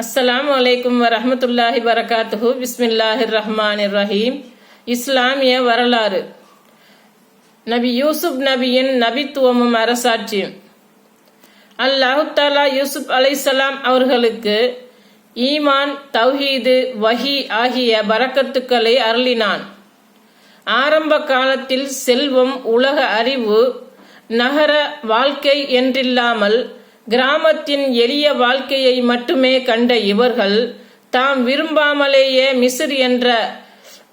அஸ்ஸலாமு அலைக்கும் வரமத்துல்லாஹி வரகாத்துஹு பிஸ்மில்லாஹிர் ரஹ்மான் ரஹீம் இஸ்லாமிய வரலாறு. நபி யூசுப் நபியின் நபித்துவமும் அரசாட்சியும். அல்லாஹுத்தாலா யூசுப் அலைசலாம் அவர்களுக்கு ஈமான் தௌஹீது வஹி ஆகிய பறக்கத்துக்களை அருளினான். ஆரம்ப காலத்தில் செல்வம் உலக அறிவு நகர வாழ்க்கை என்றில்லாமல் கிராமத்தின் எளிய வாழ்க்கையை மட்டுமே கண்ட இவர்கள் தாம் விரும்பாமலேயே மிஸ்ர் என்ற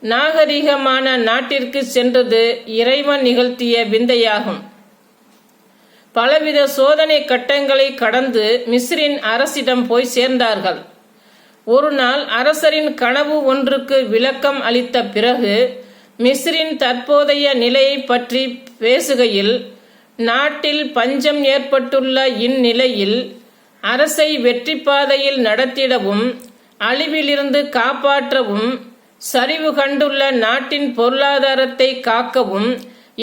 நாகரிகமான நாட்டிற்கு சென்றது இறைவன் நிகழ்த்திய விந்தையாகும். பலவித சோதனை கட்டங்களை கடந்து மிஸ்ரின் அரசிடம் போய் சேர்ந்தார்கள். ஒரு நாள் அரசரின் கனவு ஒன்றுக்கு விளக்கம் அளித்த பிறகு மிஸ்ரின் தற்போதைய நிலையை பற்றி பேசுகையில் நாட்டில் பஞ்சம் ஏற்பட்டுள்ள இந்நிலையில் அரசை வெற்றி பாதையில் நடத்திடவும் அழிவிலிருந்து காப்பாற்றவும் சரிவு கண்டுள்ள நாட்டின் பொருளாதாரத்தை காக்கவும்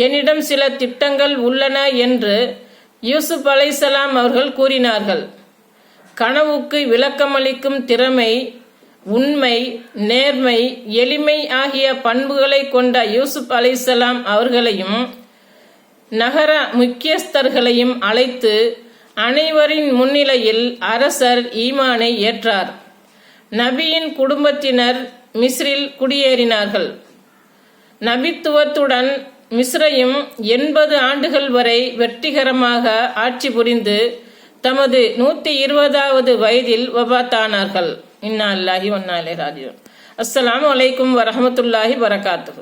என்னிடம் சில திட்டங்கள் உள்ளன என்று யூசுப் அலைசலாம் அவர்கள் கூறினார்கள். கனவுக்கு விளக்கமளிக்கும் திறமை உண்மை நேர்மை எளிமை ஆகிய பண்புகளை கொண்ட யூசுப் அலைசலாம் அவர்களையும் நகர முக்கியஸ்தர்களையும் அழைத்து அனைவரின் முன்னிலையில் அரசர் ஈமானை ஏற்றார். நபியின் குடும்பத்தினர் மிஸ்ரில் குடியேறினார்கள். நபித்துவத்துடன் மிஸ்ரையும் எண்பது ஆண்டுகள் வரை வெற்றிகரமாக ஆட்சி புரிந்து தமது நூத்தி இருபதாவது வயதில் வபாத்தானார்கள். இன்னா அல்லாஹி ஒன்னாலே ராஜிவன் அஸ்லாம் அலைக்கும் வரமத்துல்லாஹி வரகாத்து